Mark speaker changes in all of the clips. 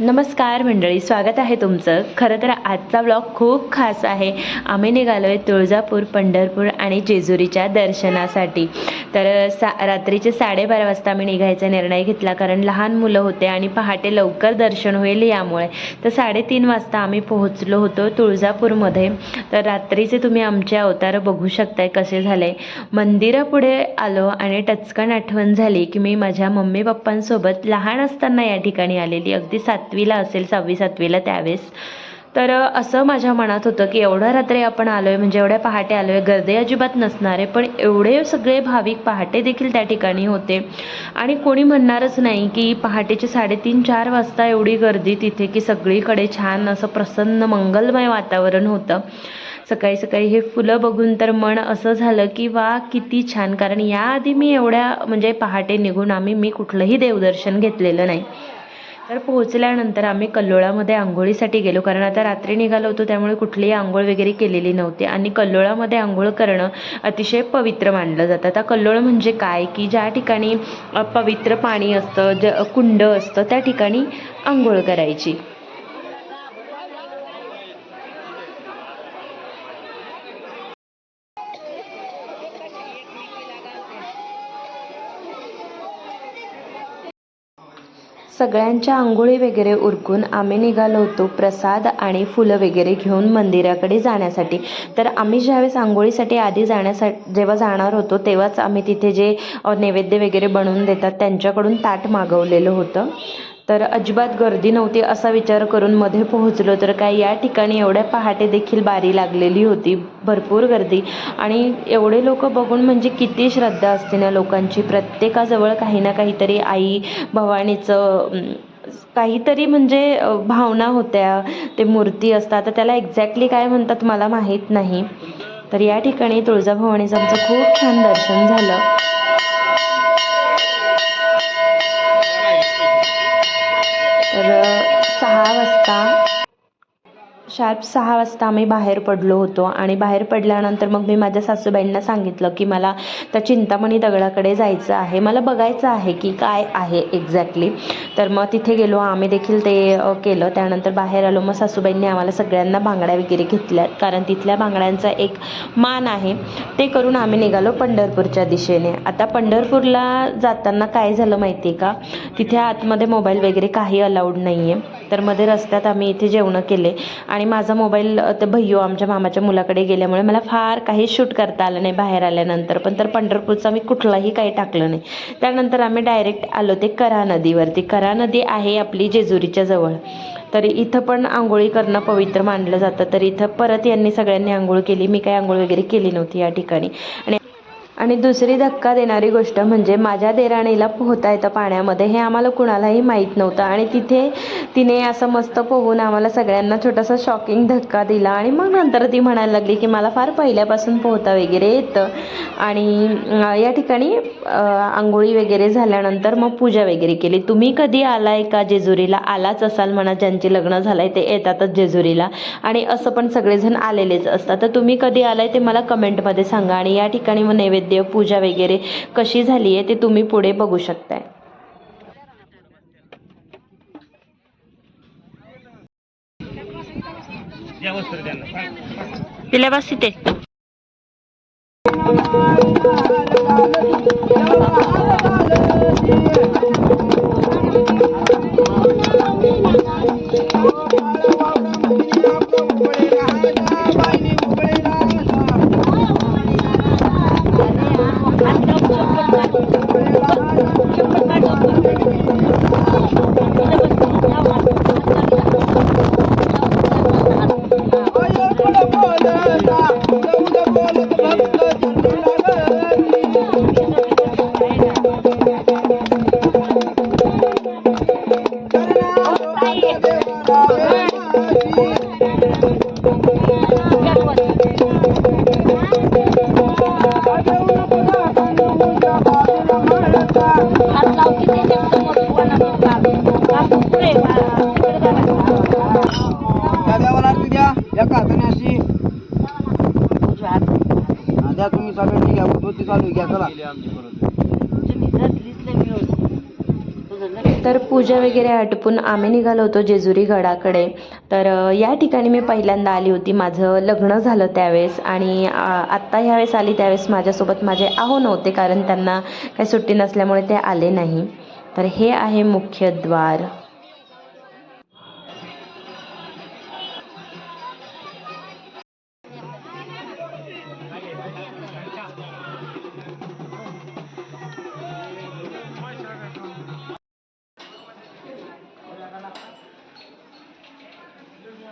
Speaker 1: नमस्कार मंडळी स्वागत आहे तुमचं. खरं तर आजचा ब्लॉग खूप खास आहे. आम्ही निघालो आहे तुळजापूर पंढरपूर आणि जेजुरीच्या दर्शनासाठी. तर सा रात्रीचे साडेबारा वाजता आम्ही निघायचा निर्णय घेतला कारण लहान मुलं होते आणि पहाटे लवकर दर्शन होईल यामुळे. तर साडेतीन वाजता आम्ही पोहोचलो होतो तुळजापूरमध्ये. तर रात्रीचे तुम्ही आमचे अवतार बघू शकताय कसे झाले. मंदिरापुढे आलो आणि टचकन आठवण झाली की मी माझ्या मम्मी पप्पांसोबत लहान असताना या ठिकाणी आलेली. अगदी सातवीला असेल सहावी सातवीला त्यावेळेस. तर असं माझ्या मनात होतं की एवढ्या रात्री आपण आलो आहे म्हणजे एवढ्या पहाटे आलो आहे गर्दी अजिबात नसणार आहे पण एवढे सगळे भाविक पहाटे देखील त्या ठिकाणी होते. आणि कोणी म्हणणारच नाही की पहाटेचे साडेतीन चार वाजता एवढी गर्दी तिथे की सगळीकडे छान असं प्रसन्न मंगलमय वातावरण होतं. सकाळी सकाळी हे फुलं बघून तर मन असं झालं की वा किती छान. कारण याआधी मी एवढ्या म्हणजे पहाटे निघून आम्ही मी कुठलंही देवदर्शन घेतलेलं नाही. तर पोहोचल्यानंतर आम्ही कल्लोळामध्ये आंघोळीसाठी गेलो. कारण आता रात्री निघालो होतो त्यामुळे कुठलीही आंघोळ वगैरे केलेली नव्हती. आणि कल्लोळामध्ये आंघोळ करणं अतिशय पवित्र मानलं जातं. आता कल्लोळ म्हणजे काय? की ज्या ठिकाणी पवित्र पाणी असतं ज कुंड असतं त्या ठिकाणी आंघोळ करायची. सगळ्यांच्या आंघोळी वगैरे उरकून आम्ही निघालो होतो प्रसाद आणि फुलं वगैरे घेऊन मंदिराकडे जाण्यासाठी. तर आम्ही ज्यावेळेस आंघोळीसाठी आधी जाण्यासाठी जेव्हा जाणार होतो तेव्हाच आम्ही तिथे जे नैवेद्य वगैरे बनवून देतात त्यांच्याकडून ताट मागवलेलं होतं. तर अजिबात गर्दी नव्हती असा विचार करून मध्ये पोहोचलो. तर काय या ठिकाणी एवढ्या पहाटे देखील बारी लागलेली होती. भरपूर गर्दी. आणि एवढे लोक बघून म्हणजे किती श्रद्धा असते ना लोकांची. प्रत्येकाजवळ काही ना काहीतरी आई भवानीचं काहीतरी म्हणजे भावना होत्या. ते मूर्ती असतात. तर त्याला एक्झॅक्टली काय म्हणतात मला माहीत नाही. तर या ठिकाणी तुळजाभवानीचं आमचं खूप छान दर्शन झालं. सहा वाजता शार्प सहा वाजता आम्ही बाहेर पडलो होतो आणि बाहेर पडल्यानंतर मग मी माझ्या सासूबाईंना सांगितलं की मला त्या चिंतामणी दगडाकडे जायचं आहे. मला बघायचं आहे की काय आहे एक्झॅक्टली तर मग तिथे गेलो. आम्ही देखील ते केलं. त्यानंतर बाहेर आलो. मग सासूबाईंनी आम्हाला सगळ्यांना बांगड्या वगैरे घेतल्या कारण तिथल्या बांगड्यांचा एक मान आहे. ते करून आम्ही निघालो पंढरपूरच्या दिशेने. आता पंढरपूरला जाताना काय झालं माहिती आहे का? तिथे आतमध्ये मोबाईल वगैरे काही अलाउड नाही आहे तर मध्ये रस्त्यात आम्ही इथे जेवणं केले आणि माझा मोबाईल अ, ते भैयो आमच्या मामाच्या मुलाकडे गेल्यामुळे मला फार काही शूट करता आलं नाही बाहेर आल्यानंतर. पण तर पंढरपूरचा मी कुठलाही काही टाकलं नाही. त्यानंतर आम्ही डायरेक्ट आलो ते करा नदीवरती. करा नदी आहे आपली जेजुरीच्या जवळ. तर इथं पण आंघोळी करणं पवित्र मानलं जातं. तर इथं परत यांनी सगळ्यांनी आंघोळ केली. मी काही आंघोळ वगैरे केली नव्हती या ठिकाणी. आणि आणि दुसरी धक्का देणारी गोष्ट म्हणजे माझ्या देराणीला पोहता येतं पाण्यामध्ये हे आम्हाला कुणालाही माहीत नव्हतं. आणि तिथे तिने असं मस्त पोहून आम्हाला सगळ्यांना छोटासा शॉकिंग धक्का दिला. आणि मग नंतर ती म्हणायला लागली की मला फार पहिल्यापासून पोहता वगैरे येतं. आणि या ठिकाणी आंघोळी वगैरे झाल्यानंतर मग पूजा वगैरे केली. तुम्ही कधी आलाय का जेजुरीला? आलाच असाल म्हणा ज्यांचे लग्न झालंय ते येतातच जेजुरीला. आणि असं पण सगळेजण आलेलेच असतात. तर तुम्ही कधी आलाय ते मला कमेंटमध्ये सांगा. आणि या ठिकाणी मग नैवेद्य पूजा वगैरे कशी झाली आहे ते तुम्ही पुढे बघू शकताय. तिला बस तिथे
Speaker 2: तुम्ही सगळ्यांनी घ्या तो ती चालू आहे, घ्या चला.
Speaker 1: तर पूजा वगैरे आटपून आम्ही निघालो होतो जेजुरी गडाकडे. तर या ठिकाणी मी पहिल्यांदा आली होती. माझं लग्न झालं त्यावेळेस आणि आत्ता ह्यावेळेस आली त्यावेळेस माझ्यासोबत माझे आहो नव्हते कारण त्यांना काही सुट्टी नसल्यामुळे ते आले नाही. तर हे आहे मुख्य द्वार.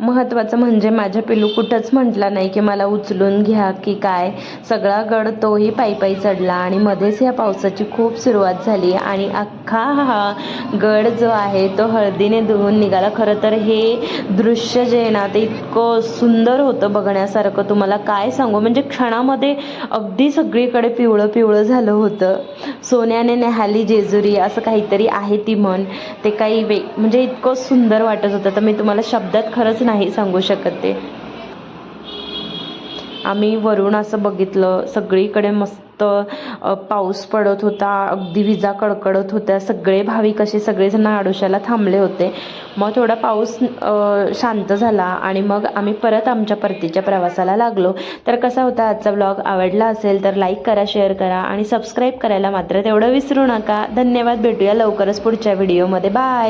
Speaker 1: महत्त्वाचं म्हणजे माझ्या पिलू कुठंच म्हटला नाही की मला उचलून घ्या की काय. सगळा गड तोही पायी पायी चढला आणि मध्येच या पावसाची खूप सुरुवात झाली आणि अख्खा हा गड जो आहे तो हळदीने धुवून निघाला. खरं तर हे दृश्य जे आहे ना ते इतकं सुंदर होतं बघण्यासारखं. तुम्हाला काय सांगू? म्हणजे क्षणामध्ये अगदी सगळीकडे पिवळं पिवळं झालं होतं. सोन्याने नेहाली जेजुरी असं काहीतरी आहे ती म्हण. ते काही वे म्हणजे इतकं सुंदर वाटत होतं. तर मी तुम्हाला शब्दात खरंच नाही सांगू शकत ते. आम्ही वरून असं बघितलं. सगळीकडे मस्त पाऊस पडत होता. अगदी विजा कडकडत होत्या. सगळे भाविक असे सगळेजण आडोशाला थांबले होते. मग थोडा पाऊस शांत झाला आणि मग आम्ही परत आमच्या परतीच्या प्रवासाला लागलो. तर कसा होता आजचा ब्लॉग आवडला असेल तर लाईक करा शेअर करा आणि सबस्क्राईब करायला मात्र तेवढं विसरू नका. धन्यवाद. भेटूया लवकरच पुढच्या व्हिडिओमध्ये बाय